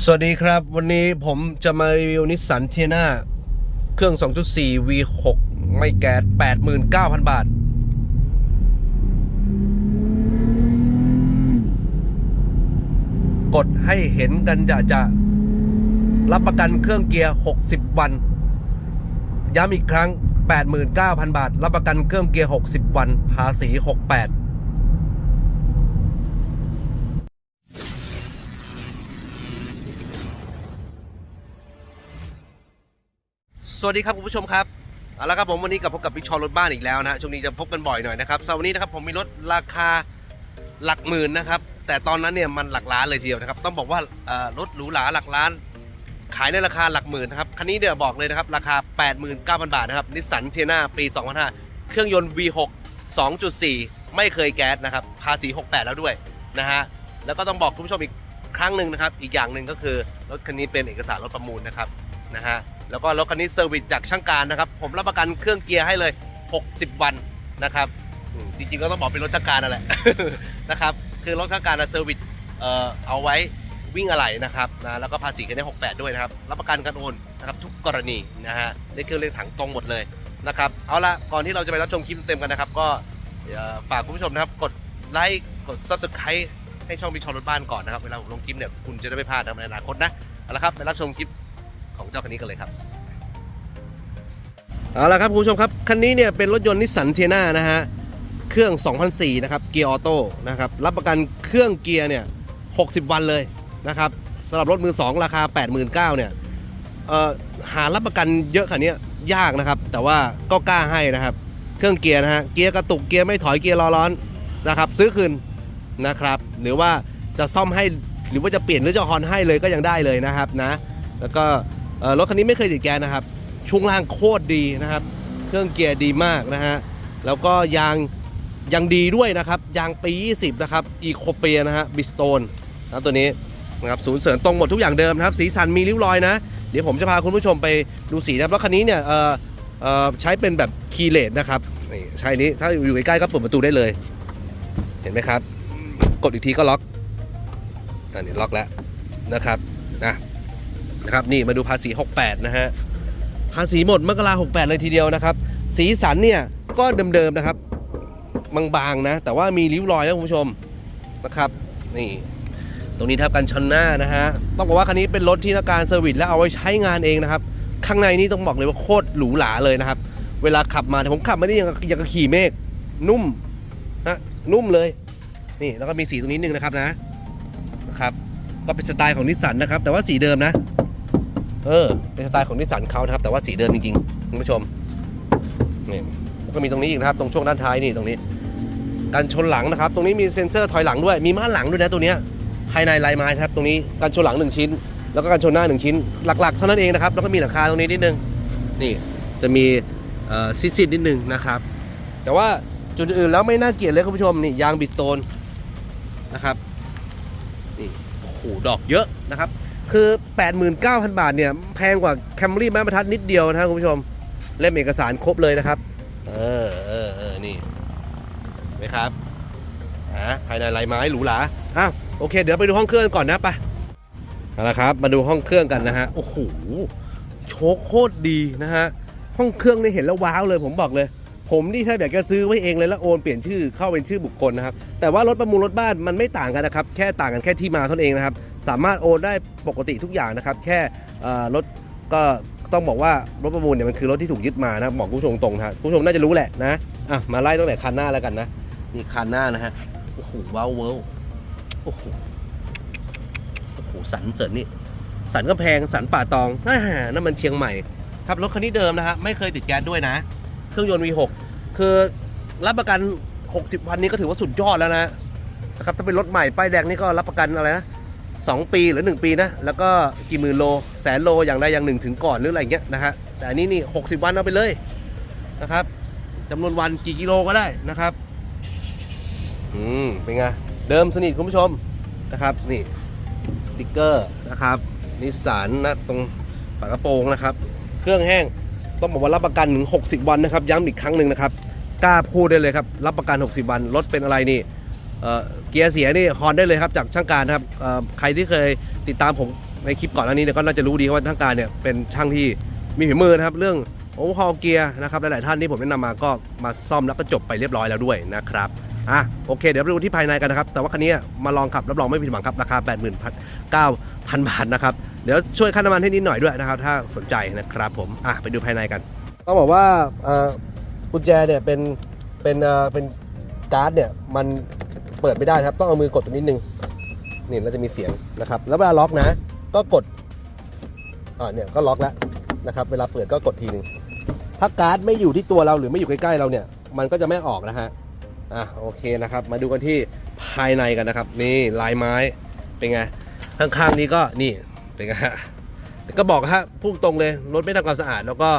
สวัสดีครับ วันนี้ผมจะมารีวิวนิสสันเทียนาเครื่อง 2.4 V6 ไม่แก๊ส89,000 บาท กดให้เห็นกันจะจะรับประกันเครื่องเกียร์ 60 วัน ย้ำอีกครั้ง 89,000 บาท รับประกันเครื่องเกียร์ 60 วัน ภาษี 68 สวัสดีครับคุณผู้ชมครับเอาละครับผมวันนี้กับพบกับพี่ชอรถบ้านอีกแล้วนะฮะช่วงนี้จะพบกันบ่อยหน่อยนะครับสำหรับวันนี้นะครับผมมีรถราคาหลักหมื่นนะครับ แต่ตอนนั้นเนี่ยมันหลักล้านเลยทีเดียวนะครับ ต้องบอกว่าเอ่อรถหรูหราหลักล้าน ขายในราคาหลักหมื่นนะครับคันนี้เดี๋ยวบอกเลยนะครับ ราคา 89,000 บาทนะครับนิสสันเทียนาปี2005เครื่องยนต์ V6 2.4 ไม่เคยแก๊สนะครับภาษี 68 แล้วด้วยนะฮะแล้วก็ต้องบอกคุณผู้ชมอีกครั้งหนึ่งนะครับ อีกอย่างหนึ่งก็คือรถคันนี้เป็นเอกสารรถประมูลนะครับนะฮะ แล้วก็รถคันนี้เซอร์วิสจากช่างการนะครับ ผมรับประกันเครื่องเกียร์ให้เลย 60 วันนะครับจริงๆก็ต้องบอกเป็นรถช่างการนั่นแหละ นะครับคือรถช่างการนะเซอร์วิสเอ่อเอาไว้วิ่งอะไหล่นะครับนะแล้วก็ภาษีกันได้68 ด้วยนะครับ รับประกันการโอนนะครับทุกกรณีนะฮะเลขเครื่องเลขถังตรงหมดเลยนะครับเอาละก่อนที่เราจะไปรับชมคลิปเต็มกันนะครับ ก็ฝากคุณผู้ชมนะครับกดไลค์กด subscribe ให้ช่องพิชอรถบ้านก่อนนะครับ เวลาผมลงคลิปเนี่ยคุณจะได้ไม่พลาดในอนาคตนะเอาละครับไปรับชมคลิป ของเจ้าคันนี้กันเลยครับเอาละครับคุณผู้ชมครับคันนี้เนี่ยเป็นรถยนต์นิสสันเทียนานะฮะเครื่อง 2004 นะครับเกียร์ออโต้นะครับรับประกันเครื่องเกียร์เนี่ย 60 วันเลยนะครับสำหรับรถมือ 2 ราคา 89,000เนี่ยเอ่อหารับประกันเยอะขนาดนี้ยากนะครับ แต่ว่าก็กล้าให้นะครับ เครื่องเกียร์นะฮะเกียร์กระตุกเกียร์ไม่ถอยเกียร์รอร้อนนะครับ ซื้อคืนนะครับ หรือว่าจะซ่อมให้หรือว่าจะเปลี่ยนหรือจะฮอนให้เลยก็ยังได้เลยนะครับนะ แล้วก็ รถคันนี้ไม่เคยติดแกนนะครับช่วงล่างโคตรดีนะครับ เครื่องเกียร์ดีมากนะฮะแล้วก็ยางยังดีด้วยนะครับยางปี 20 นะครับอีโคเปียนะฮะบิสโตนนะตัวนี้นะครับศูนย์เสริมตรงหมดทุกอย่างเดิมนะครับ สีสันมีริ้วรอยนะ เดี๋ยวผมจะพาคุณผู้ชมไปดูสีนะครับแล้วคันนี้เนี่ยเอ่อเออใช้เป็นแบบคีเลสนะครับนี่ใช้นนี้ถ้าอยู่ใกล้ๆก็เปิดประตูได้เลย เห็นไหมครับ กดอีกทีก็ล็อกอันนี้ล็อกแล้วนะครับนะ นะครับนี่มาดูภาษี 68 นะฮะภาษีหมดมกราหกแปดเลยทีเดียวนะครับ สีสันเนี่ยก็เดิมๆนะครับ บางๆนะ แต่ว่ามีริ้วรอยนะคุณผู้ชมนะครับ นี่ ตรงนี้ทับกันชนหน้านะฮะต้องบอกว่าคันนี้เป็นรถที่นักการเซอร์วิสและเอาไว้ใช้งานเองนะครับ ข้างในนี่ต้องบอกเลยว่าโคตรหรูหราเลยนะครับ เวลาขับมาเนี่ยผมขับมานี่ยังยังกับขี่เมฆนุ่มนะนุ่มเลย นี่แล้วก็มีสีตรงนี้นึงนะครับนะนะครับ ก็เป็นสไตล์ของนิสสันนะครับ แต่ว่าสีเดิมนะ เออเป็นสไตล์ของนิสสันเขานะครับ แต่ว่าสีเดิมจริงๆคุณผู้ชมนี่แล้วก็มีตรงนี้อีกนะครับ ตรงช่วงด้านท้ายนี่ตรงนี้กันชนหลังนะครับ ตรงนี้มีเซ็นเซอร์ถอยหลังด้วย มีม่านหลังด้วยนะตัวเนี้ยภายในลายไม้ครับ ตรงนี้กันชนหลัง 1 ชิ้น แล้วก็กันชนหน้า 1 ชิ้น หลักๆ เท่านั้นเองนะครับ แล้วก็มีหลังคาตรงนี้นิดนึง นี่จะมีเอ่อซิดนิดนึงนะครับ แต่ว่าจุดอื่นแล้วไม่น่าเกลียดเลยคุณผู้ชมนี่ยางบิดโตนนะครับ นี่ โอ้โห ดอกเยอะนะครับ คือ 89,000 บาทเนี่ย แพงกว่าแคมรี่ไม้บรรทัดนิดเดียวนะครับคุณผู้ชม เล่มเอกสารครบเลยนะครับ เออเออเออนี่ไหมครับอะภายในลายไม้หรูหราอะโอเค เดี๋ยวไปดูห้องเครื่องก่อนนะไปเอาละครับ มาดูห้องเครื่องกันนะฮะโอ้โหโชคโคตรดีนะฮะห้องเครื่องนี่เห็นแล้วว้าวเลยผมบอกเลย ผมนี่ถ้าอยากจะซื้อไว้เองเลยแล้วโอนเปลี่ยนชื่อเข้าเป็นชื่อบุคคลนะครับแต่ว่ารถประมูลรถบ้านมันไม่ต่างกันนะครับแค่ต่างกันแค่ที่มาเท่านั้นเองนะครับสามารถโอนได้ ปกติทุกอย่างนะครับ แค่รถก็ต้องบอกว่ารถประมูลเนี่ยมันคือรถที่ถูกยึดมานะบอกคุณผู้ชมตรงนะคุณผู้ชมน่าจะรู้แหละนะอะมาไล่ตั้งแต่คันหน้าแล้วกันนะนี่คันหน้านะฮะโอ้โหว้าวเวิลโอ้โหโอ้โหสันเจิดนี่สันก็แพงสันป่าตองอ่านั่นมันเชียงใหม่ครับรถคันนี้เดิมนะฮะไม่เคยติดแก๊สด้วยนะ เครื่องยนต์ V6 คือรับประกัน 60 วันนี้ก็ถือว่าสุดยอดแล้วนะนะครับถ้าเป็นรถใหม่ป้ายแดงนี่ก็รับประกันอะไรนะ สองปีหรือ 1 ปีนะ แล้วก็กี่หมื่นโลแสนโลอย่างใดอย่างหนึ่งถึงก่อนหรืออะไรเงี้ยนะฮะแต่อันนี้นี่ 60 วันเอาไปเลยนะครับจำนวนวันกี่กิโลก็ได้นะครับอืมเป็นไงเดิมสนิทคุณผู้ชมนะครับนี่สติกเกอร์นะครับนิสสันนะตรงฝากระโปรงนะครับ เครื่องแห้งต้องบอกว่ารับประกันถึง 60 วันนะครับ ย้ำอีกครั้งหนึ่งนะครับกล้าพูดได้เลยครับ รับประกัน 60 วันรถเป็นอะไรนี่เอ่อ เกียร์เสียนี่ฮอนได้เลยครับจากช่างการครับใครที่เคยติดตามผมในคลิปก่อนหน้านี้เนี่ยก็น่าจะรู้ดีว่าทั้งการเนี่ยเป็นช่างที่มีฝีมือนะครับ เรื่องโอเวอร์ฮอลเกียร์นะครับหลายๆท่านที่ผมแนะนำมาก็มาซ่อมแล้วก็จบไปเรียบร้อยแล้วด้วยนะครับอะโอเค เดี๋ยวไปดูที่ภายในกันนะครับ แต่ว่าคันนี้มาลองขับรับรองไม่ผิดหวังครับ ราคา 89,000 บาทนะครับ เดี๋ยวช่วยค่าน้ำมันให้นิดหน่อยด้วยนะครับ ถ้าสนใจนะครับผมอะไปดูภายในกันต้องบอกว่าอ่อกุญแจเนี่ยเป็นเป็นอ่อเป็นการ์ดเนี่ยมัน เปิดไม่ได้ครับ ต้องเอามือกดตรงนิดนึงนี่เราจะมีเสียงนะครับ แล้วเวลาล็อกนะ ก็กดอ่าเนี่ยก็ล็อกแล้วนะครับ เวลาเปิดก็กดทีนึงถ้าการ์ดไม่อยู่ที่ตัวเราหรือไม่อยู่ใกล้ๆเราเนี่ย มันก็จะไม่ออกนะฮะอะโอเคนะครับ มาดูกันที่ภายในกันนะครับ นี่ลายไม้เป็นไงข้างๆนี้ก็นี่เป็นไงฮะก็บอกฮะพุ่งตรงเลยรถไม่ทำความสะอาด แล้วก็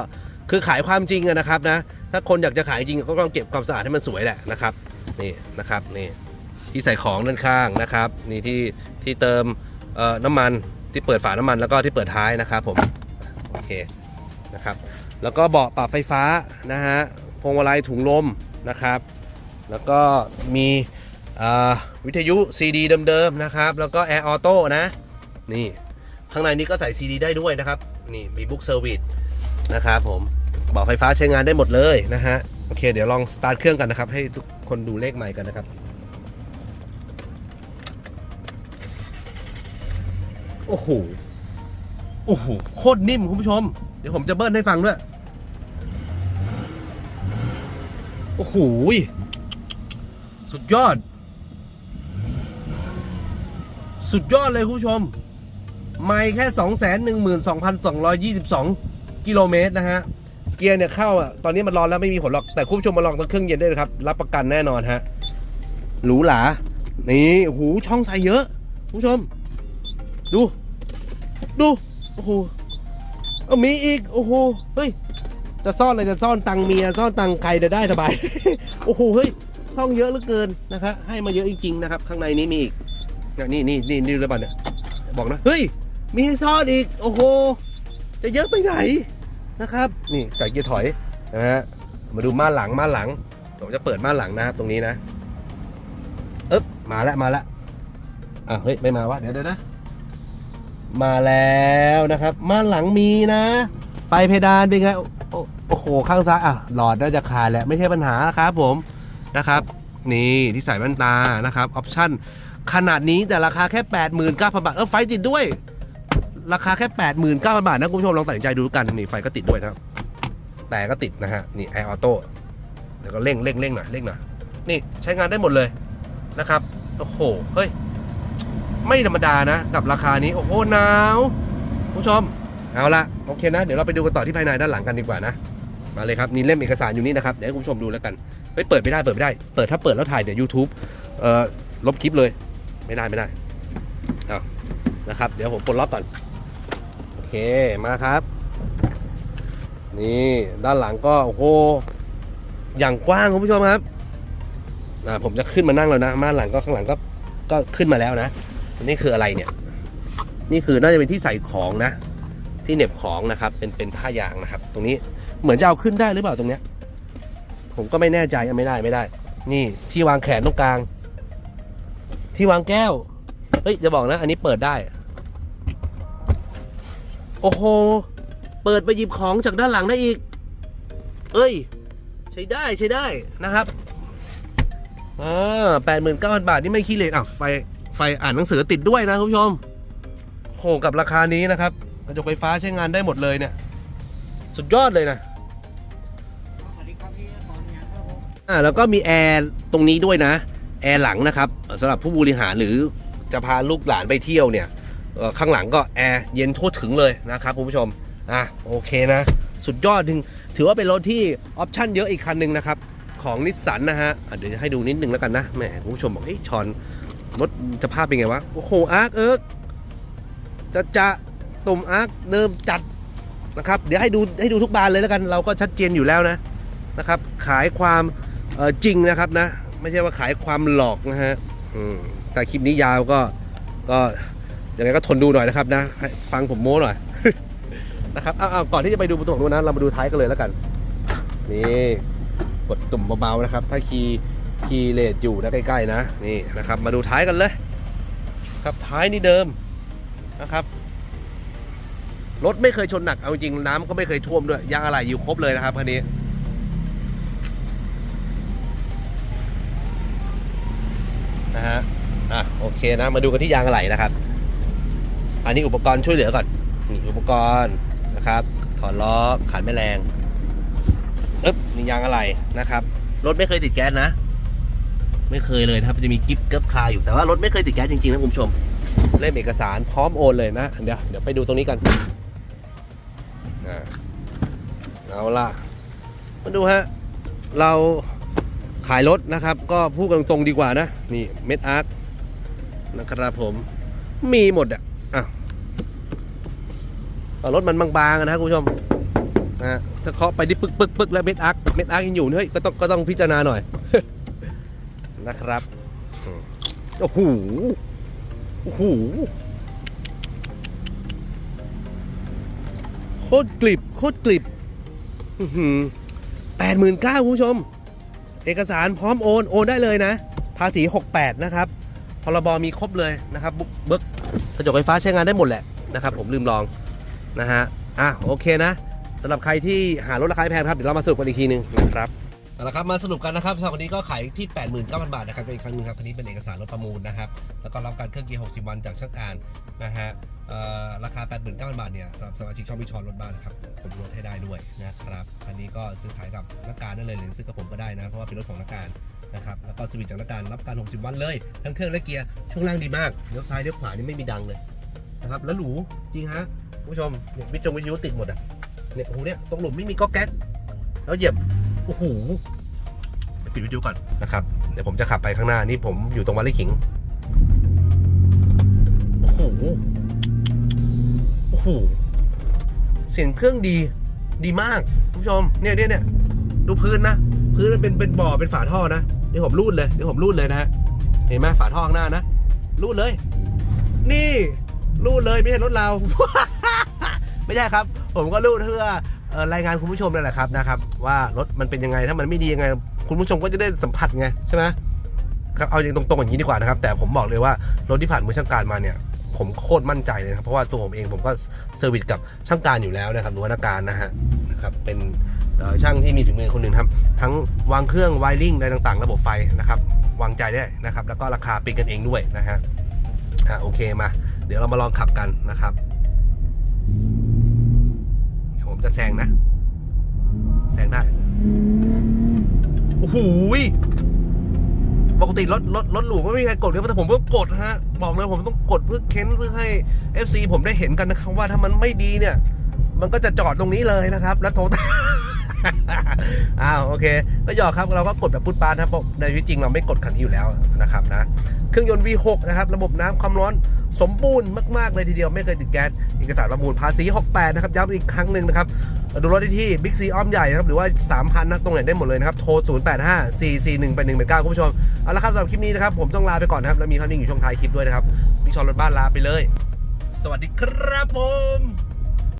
คือขายความจริงอะนะครับนะถ้าคนอยากจะขายจริงก็ต้องเก็บความสะอาดให้มันสวยแหละนะครับนี่นะครับนี่ ที่ใส่ของด้านข้างนะครับ นี่ที่ที่เติมน้ำมันที่เปิดฝาน้ำมันแล้วก็ที่เปิดท้ายนะครับผมโอเคนะครับ แล้วก็เบาะปรับไฟฟ้านะฮะพวงมาลัยถุงลมนะครับ แล้วก็มีวิทยุ CD เดิมๆนะครับ แล้วก็แอร์ออโต้นะนี่ข้างในนี้ก็ใส่ CD ได้ด้วยนะครับ นี่มีบุ๊กเซอร์วิสนะครับผมเบาะไฟฟ้าใช้งานได้หมดเลยนะฮะ โอเค เดี๋ยวลองสตาร์ทเครื่องกันนะครับ ให้ทุกคนดูเลขใหม่กันนะครับ อ้โห โอ้โห โคตรนิ่มคุณผู้ชม เดี๋ยวผมจะเบิ้ลให้ฟังด้วย โอ้โห สุดยอด สุดยอดเลยคุณผู้ชม ไม่แค่ 2 1 2 2 2 2 กิโลเมตรนะฮะ เกียร์เนี่ยเข้าอะ ตอนนี้มันร้อนแล้วไม่มีผลหรอก แต่คุณผู้ชมมาลองตอนเครื่องเย็นได้เลยครับ รับประกันแน่นอนฮะ หรูหรา นี่โอ้โหช่องใส่เยอะ คุณผู้ชม ดู ดูโอ้โหเอามีอีกโอ้โหเฮ้ยจะซ่อนอะไรจะซ่อนตังเมียซ่อนตังใครจะได้สบาย โอ้โหเฮ้ยช่องเยอะเหลือเกินนะครับให้มาเยอะจริงๆนะครับ ข้างในนี้มีอีกนี่นี่นี่นี่เลยป่ะเนี่ยบอกนะเฮ้ยมีให้ซ่อนอีกโอ้โหจะเยอะไปไหนนะครับ นี่ใส่เกียร์ถอยนะฮะมาดูม่านหลังม่านหลังผมจะเปิดม่านหลังนะครับตรงนี้นะเอ๊บมาแล้วมาแล้วอะเฮ้ยไม่มาวะเดี๋ยวเดี๋ยวนะ มาแล้วนะครับม่านหลังมีนะไฟเพดานเป็นไงโอ้โอ้โอ้โห ข้างซ้ายอะหลอดน่าจะขาดแหละไม่ใช่ปัญหาครับผมนะครับ นี่ที่ใส่แว่นตานะครับออปชั่นขนาดนี้แต่ราคาแค่ 89,000 บาท เออไฟติดด้วย ราคาแค่ 89,000 บาทนะคุณผู้ชมลองตัดสินใจดูกันนี่ไฟก็ติดด้วยนะครับ แต่ก็ติดนะฮะ นี่แอร์ออโต้เดี๋ยวก็เร่งเร่งเร่งหน่อยเร่งหน่อยนี่ใช้งานได้หมดเลยนะครับโอ้โหเฮ้ย ไม่ธรรมดานะ กับราคานี้ โอ้โหหนาวคุณผู้ชม เอาละโอเคนะ เดี๋ยวเราไปดูกันต่อที่ภายในด้านหลังกันดีกว่านะ มาเลยครับนี่เล่มเอกสารอยู่นี่นะครับเดี๋ยวให้คุณผู้ชมดูแล้วกันไม่เปิดไม่ได้เปิดไม่ได้ เปิดถ้าเปิดแล้วถ่ายเดี๋ยว YouTube เอ่อลบคลิปเลยไม่ได้ไม่ได้เอานะครับ เดี๋ยวผมปลดล็อกก่อนโอเคมาครับ นี่ด้านหลังก็โอ้โหอย่างกว้างคุณผู้ชมครับอ่าผมจะขึ้นมานั่งแล้วนะม่านหลังก็ข้างหลังก็ก็ขึ้นมาแล้วนะ นี่คืออะไรเนี่ย นี่คือน่าจะเป็นที่ใส่ของนะ ที่เหน็บของนะครับ เป็นเป็นผ้ายางนะครับ ตรงนี้เหมือนจะเอาขึ้นได้หรือเปล่าตรงเนี้ย ผมก็ไม่แน่ใจไม่ได้ไม่ได้ นี่ที่วางแขนตรงกลาง ที่วางแก้ว เฮ้ยจะบอกนะ อันนี้เปิดได้ โอ้โห เปิดไปหยิบของจากด้านหลังได้อีก เอ้ย ใช้ได้ใช้ได้นะครับอ่าแปดหมื่นเก้าพันบาทนี่ไม่ขี้เหร่อะไฟ ไฟอ่านหนังสือติดด้วยนะคุณผู้ชมโหกับราคานี้นะครับกระจกไฟฟ้าใช้งานได้หมดเลยเนี่ย สุดยอดเลยนะอ่าแล้วก็มีแอร์ตรงนี้ด้วยนะ แอร์หลังนะครับสำหรับผู้บริหารหรือจะพาลูกหลานไปเที่ยวเนี่ยข้างหลังก็แอร์เย็นทั่วถึงเลยนะครับคุณผู้ชมอะโอเคนะ สุดยอดถึงถือว่าเป็นรถที่ออปชั่นเยอะอีกคันหนึ่งนะครับ ของนิสสันนะฮะะเดี๋ยวจะให้ดูนิดนึงแล้วกันนะแหมคุณผู้ชมบอกเฮ้ยชอน รถจะภาพเป็นไงวะ โอ้โห อาร์คเอิร์กจะจะตุ่มอาร์คเดิมจัดนะครับ เดี๋ยวให้ดูให้ดูทุกบานเลยแล้วกัน เราก็ชัดเจนอยู่แล้วนะนะครับ ขายความจริงนะครับนะ ไม่ใช่ว่าขายความหลอกนะฮะแต่คลิปนี้ยาวก็ก็ยังไงก็ทนดูหน่อยนะครับนะ ฟังผมโม้หน่อยนะครับเอาเอาก่อนที่จะไปดูประตูของนู้นนะ เรามาดูท้ายกันเลยแล้วกัน นี่ กดตุ่มเบาๆนะครับ ถ้าคีย์ คีย์เลดอยู่นะใกล้ๆนะนี่นะครับ มาดูท้ายกันเลย ครับท้ายนี่เดิมนะครับรถไม่เคยชนหนักเอาจริงน้ำก็ไม่เคยท่วมด้วยยางอะไรอยู่ครบเลยนะครับคันนี้นะฮะอะโอเคนะมาดูกันที่ยางอะไหล่นะครับ อันนี้อุปกรณ์ช่วยเหลือก่อนนี่อุปกรณ์นะครับ ถอดล้อขันแม่แรงอึ๊บนี่ยางอะไหล่นะครับรถไม่เคยติดแก๊สนะ ไม่เคยเลยนะครับจะมีกิฟต์เกิบคาอยู่แต่ว่ารถไม่เคยติดแก๊สจริงๆนะคุณผู้ชมเล่มเอกสารพร้อมโอนเลยนะ เดี๋ยวเดี๋ยวไปดูตรงนี้กันเอาล่ะมาดูฮะ เราขายรถนะครับ ก็พูดกันตรงๆดีกว่านะ นี่เม็ดอาร์คนะครับผม มีหมดอะอะรถมันบางๆอะนะคุณผู้ชมนะถ้าเคาะไปที่ปึกปึกปึกแล้วเม็ดอาร์คเม็ดอาร์คยังอยู่เฮ้ยก็ต้องก็ต้องพิจารณาหน่อย นะครับอืมโอ้โหโอ้โหโคตรกลิบโคตรกลิบแปดหมื่นเก้าคุณผู้ชม เอกสารพร้อมโอน โอนได้เลยนะ ภาษี 68 นะครับพรบมีครบเลยนะครับบุ๊กเบิกกระจกไฟฟ้าใช้งานได้หมดแหละนะครับ ผมลืมลองนะฮะอะโอเคนะสำหรับใครที่หารถราคาไม่แพงครับ เดี๋ยวเรามาสรุปกันอีกทีหนึงนะครับ เอาละครับมาสรุปกันนะครับสำหรับวันนี้ก็ขายที่ 89,000 บาทนะครับเป็นอีกครั้งหนึงครับคันนี้เป็นเอกสารรถประมูลนะครับแล้วก็รับการเครื่องเกียร์ 60 วันจากช่างการนะฮะเอ่อราคา 89,000 บาทเนี่ยสำหรับสมาชิกช่องพิชอนรถบ้านนะครับผมลดให้ได้ด้วยนะครับคันนี้ก็ซื้อขายกับนักการได้เลยหรือซื้อกับผมก็ได้นะเพราะว่าเป็นรถของนักการนะครับแล้วก็สวิตช์จากนักการรับการ 60 วันเลยทั้งเครื่องและเกียร์ช่วงล่างดีมากเลี้ยวซ้ายเลี้ยวขวานี่ไม่มีดังเลยนะครับแล้วหรูจริงฮะคุณผู้ชมเนี่ยวิจงวิทยุติดหมดอะเนี่ยโอ้โหเนี่ยตรงหลุมไม่มีก๊อกแก๊กแล้วเหยียบ โอ้โหเดี๋ยวปิดวิดีโอก่อนนะครับ เดี๋ยวผมจะขับไปข้างหน้านี่ผมอยู่ตรงวัดไร่ขิง โอ้โห โอ้โห เสียงเครื่องดี ดีมากคุณผู้ชม เนี่ยเนี่ยเนี่ยดูพื้นนะ พื้นมันเป็นเป็นบ่อเป็นฝาท่อนะนี่ผมรูดเลยนี่ผมรูดเลยนะฮะ เห็นไหมฝาท่อข้างหน้านะ รูดเลย นี่ รูดเลยไม่ใช่รถเรา ไม่ใช่ครับ ผมก็รูดเพื่อเอ่อ รายงานคุณผู้ชมนั่นแหละครับนะครับ ว่ารถมันเป็นยังไงถ้ามันไม่ดียังไง คุณผู้ชมก็จะได้สัมผัสไงใช่ไหมครับเอาอย่างตรงๆอย่างนี้ดีกว่านะครับ แต่ผมบอกเลยว่ารถที่ผ่านมือช่างการมาเนี่ยผมโคตรมั่นใจเลยครับเพราะว่าตัวผมเองผมก็เซอร์วิสกับช่างการอยู่แล้วนะครับหรือว่านักการนะฮะนะครับเป็นช่างที่มีฝีมือคนหนึ่งครับ ทั้งวางเครื่องไวริงอะไรต่างๆ ระบบไฟนะครับ วางใจได้นะครับ แล้วก็ราคาเป็นกันเองด้วยนะฮะอ่าโอเคมา เดี๋ยวเรามาลองขับกันนะครับ จะแซงนะ แซงได้ โอ้โหปกติรถรถรถหรูไม่มีใครกดเลยแต่ผมก็กดฮะ บอกเลยผมต้องกดเพื่อเค้นเพื่อให้ FC ผมได้เห็นกันนะครับว่าถ้ามันไม่ดีเนี่ย มันก็จะจอดตรงนี้เลยนะครับ แล้วโทร อ้าวโอเค ก็หยอกครับเราก็กดแบบพุทปานครับเพราะในชีวิตจริงเราไม่กดคันนี้อยู่แล้วนะครับนะเครื่องยนต์ V6 นะครับ ระบบน้ำความร้อนสมบูรณ์มาก ๆ เลยทีเดียวไม่เคยติดแก๊สเอกสารประมูลภาษี 68 นะครับ ย้ำอีกครั้งหนึ่งนะครับ ดูรถได้ที่บิ๊กซีอ้อมใหญ่นะครับ หรือว่า 3,000นะตรงไหนได้หมดเลยนะครับ โทร 085 441 8 1 8 9 คุณผู้ชม เอาละครับสำหรับคลิปนี้นะครับ ผมต้องลาไปก่อนนะครับ แล้วมีคำนิ่งอยู่ช่วงท้ายคลิปด้วยนะครับพี่ชอนรถบ้านลาไปเลย สวัสดีครับผม